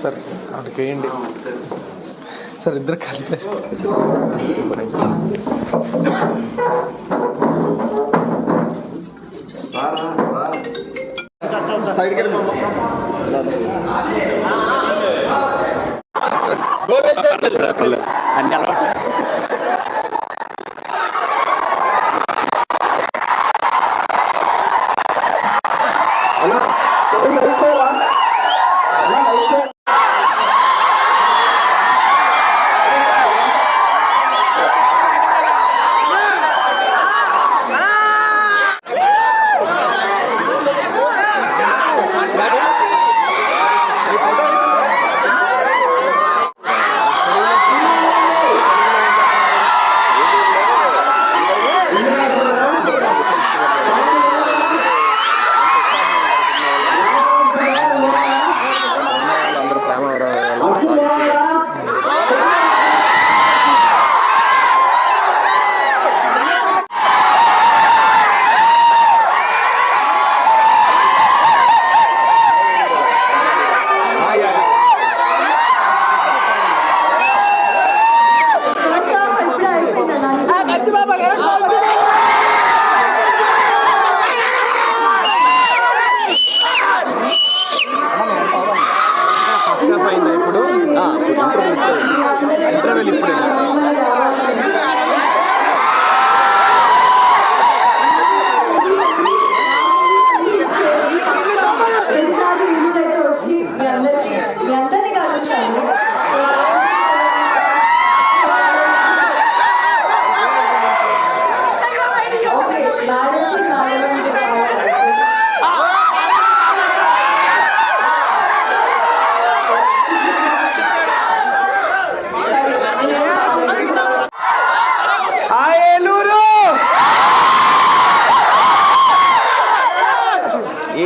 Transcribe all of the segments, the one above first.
Sir అక్కడికి వేయండి sir ఇద్దరు కలిపేసి. సైడ్కి వెళ్ళి అన్ని అలవాటు.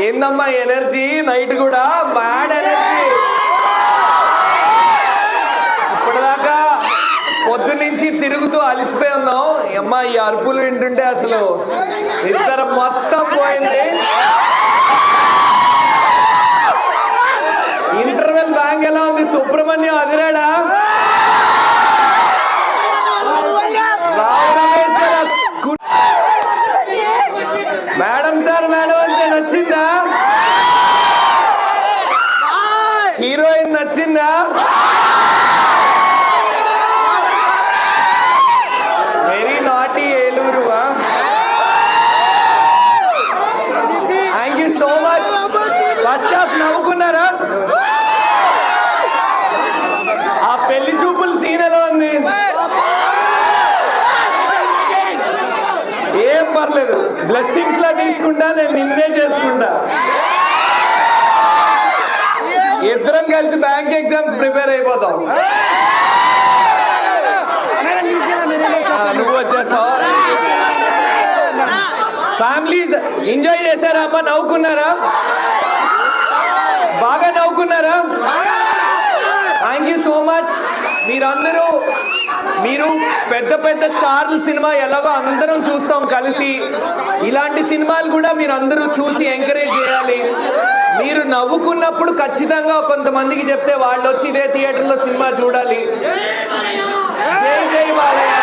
ఏందమ్మా ఎనర్జీ? నైట్ కూడా బ్యాడ్ ఎనర్జీ. ఇప్పటిదాకా పొద్దు నుంచి తిరుగుతూ అలసిపోయి ఉన్నాం. అమ్మా ఈ అరుపులు వింటుంటే అసలు ఇద్దరు మొత్తం పోయింది. హీరోయిన్ నచ్చిందా? Very naughty Eluru thank you so much first half నవ్వుకున్నారా? ఆ పెళ్ళి చూపులు సీన్ ఎలా ఉంది? ఏం పర్లేదు. బ్లెస్సింగ్స్ లా తీసుకుంటా నేను నిన్నే చేసుకుంటా. ఇద్దరం కలిసి బ్యాంక్ ఎగ్జామ్స్ ప్రిపేర్ అయిపోతాం. నువ్వు వచ్చేస్తావు? ఫ్యామిలీస్ ఎంజాయ్ చేశారా? అమ్మ నవ్వుకున్నారా? బాగా నవ్వుకున్నారా? థ్యాంక్ యూ సో మచ్ మీరందరూ మీరు పెద్ద పెద్ద స్టార్ల సినిమా ఎలాగో అందరం చూస్తాం కలిసి. ఇలాంటి సినిమాలు కూడా మీరు అందరూ చూసి ఎంకరేజ్ చేయాలి. నవ్వుకున్నప్పుడు ఖచ్చితంగా కొంతమందికి చెప్తే వాళ్ళు వచ్చి ఇదే థియేటర్లో సినిమా చూడాలి. జై జై బాలయ్య